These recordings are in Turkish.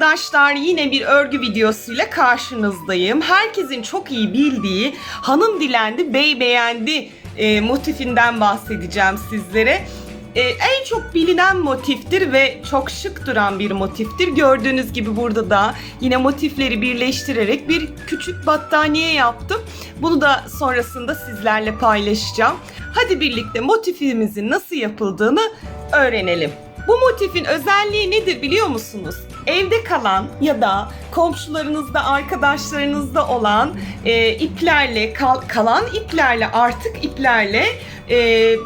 arkadaşlar yine bir örgü videosuyla karşınızdayım. Herkesin çok iyi bildiği hanım dilendi bey beğendi e, motifinden bahsedeceğim sizlere. E, en çok bilinen motiftir ve çok şık duran bir motiftir. Gördüğünüz gibi burada da yine motifleri birleştirerek bir küçük battaniye yaptım. Bunu da sonrasında sizlerle paylaşacağım. Hadi birlikte motifimizin nasıl yapıldığını öğrenelim. Bu motifin özelliği nedir biliyor musunuz? Evde kalan ya da komşularınızda, arkadaşlarınızda olan e, iplerle, kal- kalan iplerle, artık iplerle e,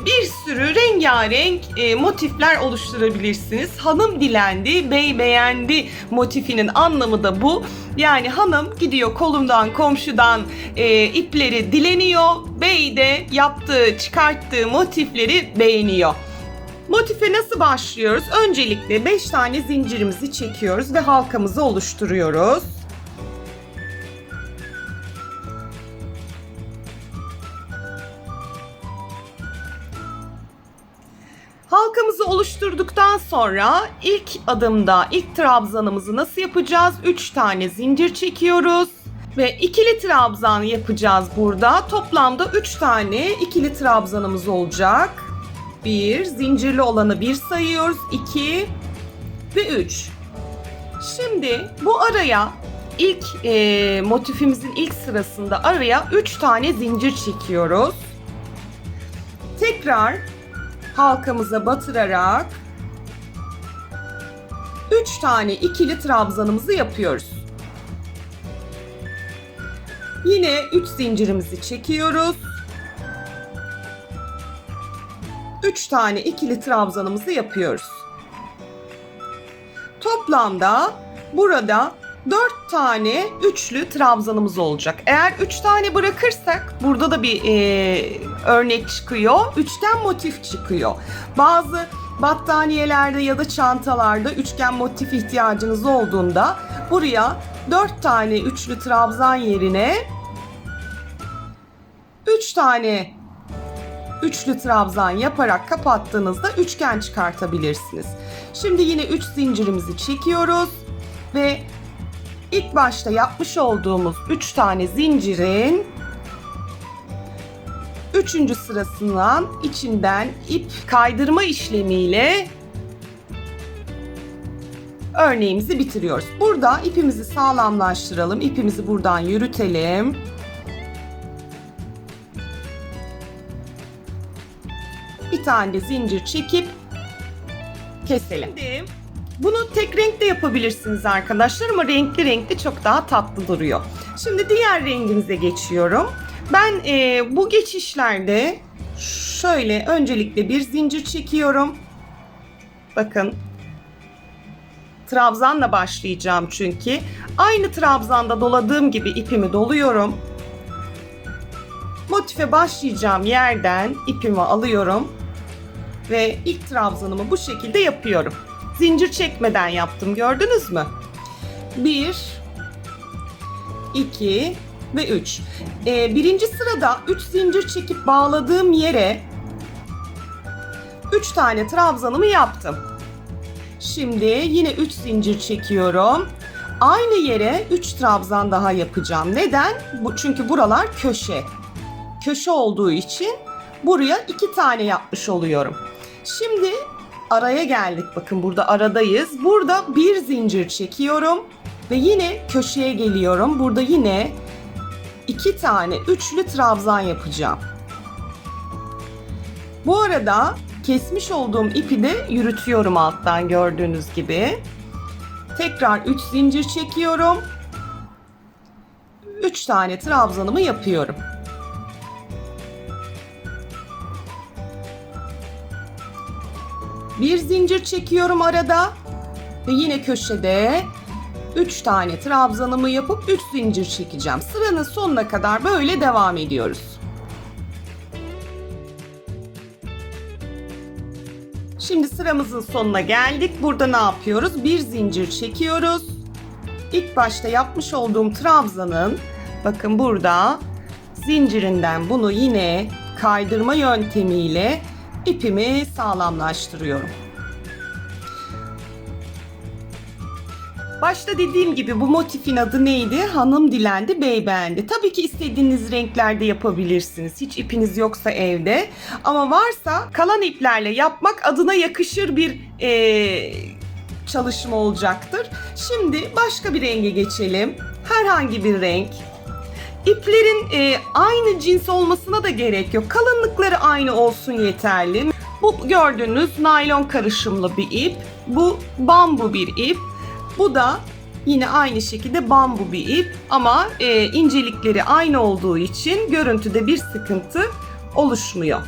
bir sürü rengarenk e, motifler oluşturabilirsiniz. Hanım dilendi, bey beğendi motifinin anlamı da bu. Yani hanım gidiyor kolundan, komşudan e, ipleri dileniyor, bey de yaptığı, çıkarttığı motifleri beğeniyor. Motife nasıl başlıyoruz? Öncelikle 5 tane zincirimizi çekiyoruz ve halkamızı oluşturuyoruz. Halkamızı oluşturduktan sonra ilk adımda ilk trabzanımızı nasıl yapacağız? 3 tane zincir çekiyoruz ve ikili trabzan yapacağız burada. Toplamda 3 tane ikili trabzanımız olacak. 1, zincirli olanı 1 sayıyoruz. 2 ve 3. Şimdi bu araya ilk e, motifimizin ilk sırasında araya 3 tane zincir çekiyoruz. Tekrar halkamıza batırarak 3 tane ikili trabzanımızı yapıyoruz. Yine 3 zincirimizi çekiyoruz. 3 tane ikili trabzanımızı yapıyoruz. Toplamda burada 4 tane üçlü trabzanımız olacak. Eğer 3 tane bırakırsak burada da bir e, örnek çıkıyor. Üçgen motif çıkıyor. Bazı battaniyelerde ya da çantalarda üçgen motif ihtiyacınız olduğunda buraya 4 tane üçlü trabzan yerine 3 tane üçlü trabzan yaparak kapattığınızda üçgen çıkartabilirsiniz. Şimdi yine 3 zincirimizi çekiyoruz ve ilk başta yapmış olduğumuz 3 tane zincirin üçüncü sırasından içinden ip kaydırma işlemiyle örneğimizi bitiriyoruz. Burada ipimizi sağlamlaştıralım. İpimizi buradan yürütelim. Bir tane zincir çekip keselim. Şimdi bunu tek renkte yapabilirsiniz arkadaşlar ama renkli renkli çok daha tatlı duruyor. Şimdi diğer rengimize geçiyorum. Ben e, bu geçişlerde şöyle öncelikle bir zincir çekiyorum. Bakın trabzanla başlayacağım çünkü. Aynı trabzanda doladığım gibi ipimi doluyorum. Motife başlayacağım yerden ipimi alıyorum ve ilk trabzanımı bu şekilde yapıyorum. Zincir çekmeden yaptım gördünüz mü? 1 2 ve 3. Ee, birinci sırada 3 zincir çekip bağladığım yere 3 tane trabzanımı yaptım. Şimdi yine 3 zincir çekiyorum. Aynı yere 3 trabzan daha yapacağım. Neden? Bu, çünkü buralar köşe. Köşe olduğu için buraya 2 tane yapmış oluyorum. Şimdi araya geldik. Bakın burada aradayız. Burada bir zincir çekiyorum ve yine köşeye geliyorum. Burada yine iki tane üçlü trabzan yapacağım. Bu arada kesmiş olduğum ipi de yürütüyorum alttan gördüğünüz gibi. Tekrar 3 zincir çekiyorum. 3 tane trabzanımı yapıyorum. Bir zincir çekiyorum arada ve yine köşede 3 tane trabzanımı yapıp 3 zincir çekeceğim. Sıranın sonuna kadar böyle devam ediyoruz. Şimdi sıramızın sonuna geldik. Burada ne yapıyoruz? Bir zincir çekiyoruz. İlk başta yapmış olduğum trabzanın bakın burada zincirinden bunu yine kaydırma yöntemiyle ipimi sağlamlaştırıyorum. Başta dediğim gibi bu motifin adı neydi? Hanım dilendi, bey beğendi. Tabii ki istediğiniz renklerde yapabilirsiniz. Hiç ipiniz yoksa evde. Ama varsa kalan iplerle yapmak adına yakışır bir eee, çalışma olacaktır. Şimdi başka bir renge geçelim. Herhangi bir renk. İplerin e, aynı cins olmasına da gerek yok. Kalınlıkları aynı olsun yeterli. Bu gördüğünüz naylon karışımlı bir ip. Bu bambu bir ip. Bu da yine aynı şekilde bambu bir ip ama e, incelikleri aynı olduğu için görüntüde bir sıkıntı oluşmuyor.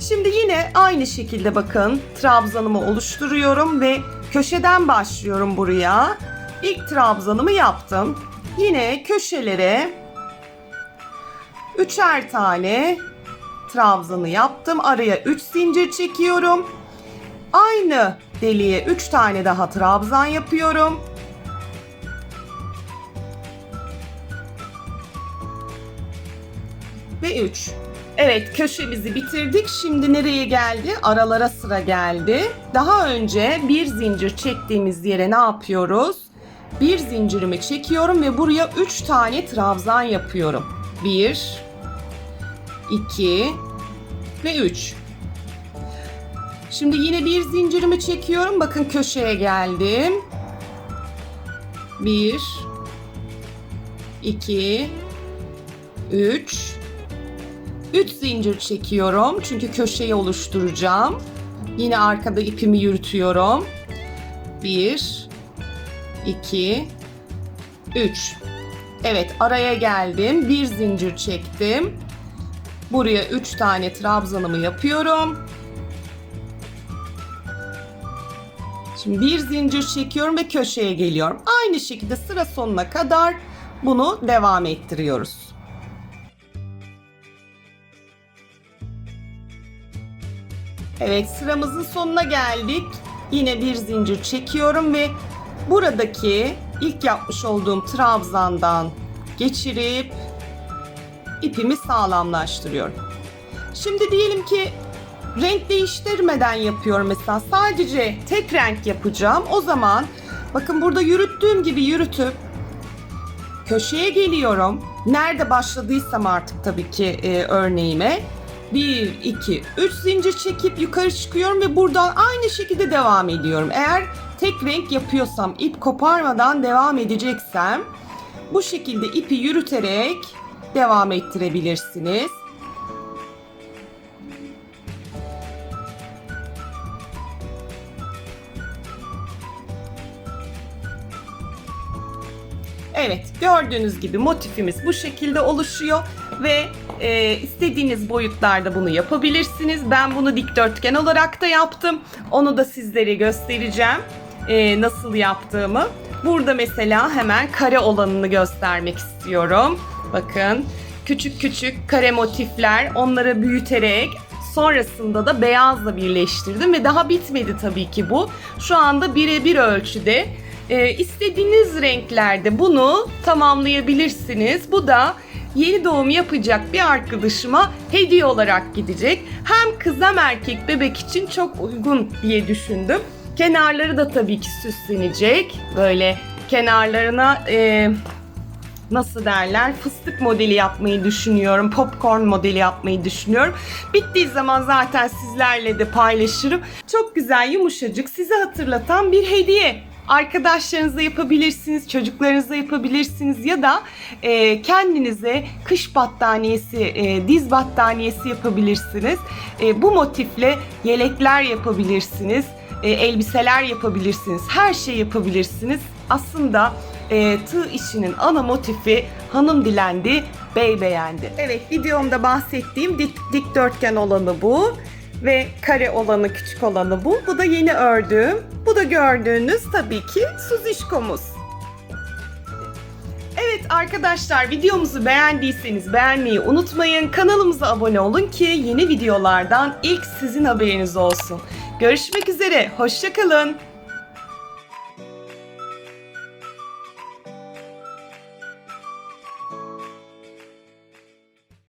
Şimdi yine aynı şekilde bakın trabzanımı oluşturuyorum ve köşeden başlıyorum buraya. İlk trabzanımı yaptım. Yine köşelere üçer tane trabzanı yaptım. Araya 3 zincir çekiyorum. Aynı deliğe 3 tane daha trabzan yapıyorum. Ve 3. Evet köşemizi bitirdik. Şimdi nereye geldi? Aralara sıra geldi. Daha önce bir zincir çektiğimiz yere ne yapıyoruz? Bir zincirimi çekiyorum ve buraya 3 tane trabzan yapıyorum. 1 2 ve 3. Şimdi yine bir zincirimi çekiyorum. Bakın köşeye geldim. 1 2 3 3 zincir çekiyorum. Çünkü köşeyi oluşturacağım. Yine arkada ipimi yürütüyorum. 1 2 3 Evet araya geldim. Bir zincir çektim. Buraya 3 tane trabzanımı yapıyorum. Şimdi bir zincir çekiyorum ve köşeye geliyorum. Aynı şekilde sıra sonuna kadar bunu devam ettiriyoruz. Evet sıramızın sonuna geldik. Yine bir zincir çekiyorum ve buradaki ilk yapmış olduğum trabzandan geçirip ipimi sağlamlaştırıyorum. Şimdi diyelim ki renk değiştirmeden yapıyorum mesela sadece tek renk yapacağım. O zaman bakın burada yürüttüğüm gibi yürütüp köşeye geliyorum. Nerede başladıysam artık tabii ki e, örneğime 1, 2, 3 zincir çekip yukarı çıkıyorum ve buradan aynı şekilde devam ediyorum. Eğer tek renk yapıyorsam, ip koparmadan devam edeceksem bu şekilde ipi yürüterek devam ettirebilirsiniz. Evet gördüğünüz gibi motifimiz bu şekilde oluşuyor ve e, istediğiniz boyutlarda bunu yapabilirsiniz. Ben bunu dikdörtgen olarak da yaptım. Onu da sizlere göstereceğim e, nasıl yaptığımı. Burada mesela hemen kare olanını göstermek istiyorum. Bakın küçük küçük kare motifler onları büyüterek sonrasında da beyazla birleştirdim ve daha bitmedi tabii ki bu. Şu anda birebir ölçüde e, istediğiniz renklerde bunu tamamlayabilirsiniz. Bu da yeni doğum yapacak bir arkadaşıma hediye olarak gidecek. Hem kız hem erkek bebek için çok uygun diye düşündüm. Kenarları da tabii ki süslenecek. Böyle kenarlarına e, nasıl derler fıstık modeli yapmayı düşünüyorum. Popcorn modeli yapmayı düşünüyorum. Bittiği zaman zaten sizlerle de paylaşırım. Çok güzel yumuşacık size hatırlatan bir hediye. Arkadaşlarınıza yapabilirsiniz, çocuklarınıza yapabilirsiniz ya da e, kendinize kış battaniyesi, e, diz battaniyesi yapabilirsiniz. E, bu motifle yelekler yapabilirsiniz, e, elbiseler yapabilirsiniz, her şey yapabilirsiniz. Aslında e, tığ işinin ana motifi hanım dilendi, bey beğendi. Evet videomda bahsettiğim dik, dikdörtgen olanı bu ve kare olanı küçük olanı bu. Bu da yeni ördüğüm. Bu da gördüğünüz tabii ki suzişkomuz. Evet arkadaşlar videomuzu beğendiyseniz beğenmeyi unutmayın. Kanalımıza abone olun ki yeni videolardan ilk sizin haberiniz olsun. Görüşmek üzere. Hoşçakalın.